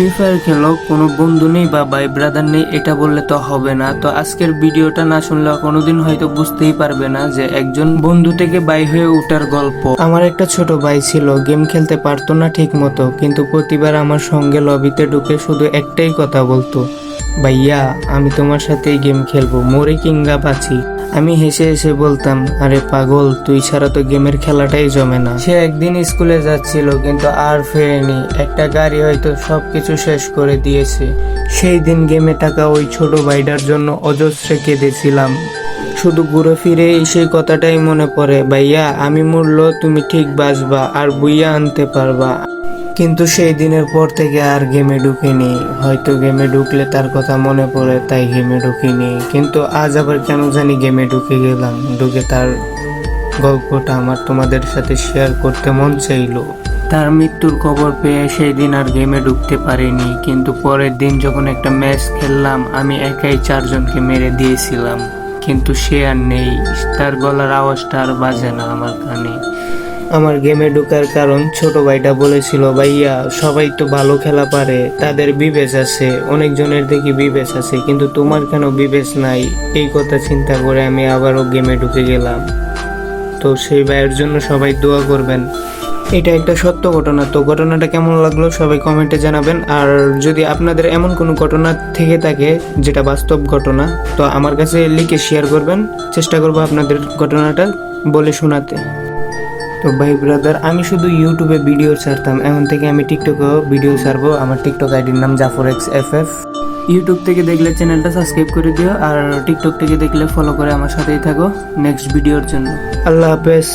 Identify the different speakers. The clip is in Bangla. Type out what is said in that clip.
Speaker 1: ফ্রি ফায়ার খেলো, কোনো বন্ধু নেই বা ভাই ব্রাদার নেই, এটা বললে তো হবে না। তো আজকের ভিডিওটা না শুনলে কোনোদিন হয়তো বুঝতেই পারবে না যে একজন বন্ধু থেকে বাই হয়ে ওঠার গল্প। আমার একটা ছোট ভাই ছিল গেম খেলতে পারতো না ঠিক মতো কিন্তু প্রতিবার আমার সঙ্গে লবিতে ঢুকে শুধু একটাই কথা বলতো। ভাইয়া, আমি তোমার সাথেই গেম খেলব। মোরে কিংবা বাঁচি আমি হেসে হেসে বলতাম, আরে পাগল, তুই ছাড়া তো গেমের খেলাটাই জমে না। সে একদিন স্কুলে যাচ্ছিল, কিন্তু আর ফেরেনি। একটা গাড়ি হয়তো সবকিছু শেষ করে দিয়েছে। সেই দিন গেমে থাকা ওই ছোট ভাইটার জন্য অজস্রে কেঁদেছিলাম। শুধু ঘুরে ফিরে সেই কথাটাই মনে পড়ে, ভাইয়া, আমি মরলো তুমি ঠিক বাঁচবা, আর বুইয়া আনতে পারবা। কিন্তু সেই দিনের পর থেকে আর গেমে ঢুকিনি। হয়তো গেমে ঢুকলে তার কথা মনে পড়ে, তাই গেমে ঢুকিনি। কিন্তু আজ আবার কেন জানি গেমে ঢুকে গেলাম। ঢুকে তার গল্পটা আমার তোমাদের সাথে শেয়ার করতে মন চাইলো। তার মৃত্যুর খবর পেয়ে সেই দিন আর গেমে ঢুকতে পারিনি। কিন্তু পরের দিন যখন একটা ম্যাচ খেললাম, আমি একাই চারজনকে মেরে দিয়েছিলাম। কিন্তু সে আর নেই। তার গলার আওয়াজটা আর বাজে না আমার কানে। আমার গেমে ঢোকার কারণ ছোট ভাইটা বলেছিল, ভাইয়া, সবাই তো ভালো খেলা পারে, তাদের বিবেচ আছে, অনেকজনের দেখি বিবেচ আছে, কিন্তু তোমার কেন বিবেচ নাই? এই কথা চিন্তা করে আমি আবারও গেমে ঢুকে গেলাম। তো সেই ভাইয়ের জন্য সবাই দোয়া করবেন। এটা একটা সত্য ঘটনা। তো ঘটনাটা কেমন লাগল সবাই কমেন্টে জানাবেন। আর যদি আপনাদের এমন কোনো ঘটনা থেকে থাকে, যেটা বাস্তব ঘটনা, তো আমার কাছে লিখে শেয়ার করবেন। চেষ্টা করব আপনাদের ঘটনাটা বলে শোনাতে। তো ভাই ব্রাদার আমি শুধু ইউটিউবে ভিডিও ছাড়তাম। এখন থেকে আমি টিকটকেও ভিডিও ছাড়বো। আমার টিকটক আইডির নাম Jafar X F F YouTube থেকে দেখলে চ্যানেলটা সাবস্ক্রাইব করে দিও। আর টিকটক থেকে দেখলে ফলো করে আমার সাথেই থাকো। নেক্সট ভিডিওর জন্য। আল্লাহ হাফেজ।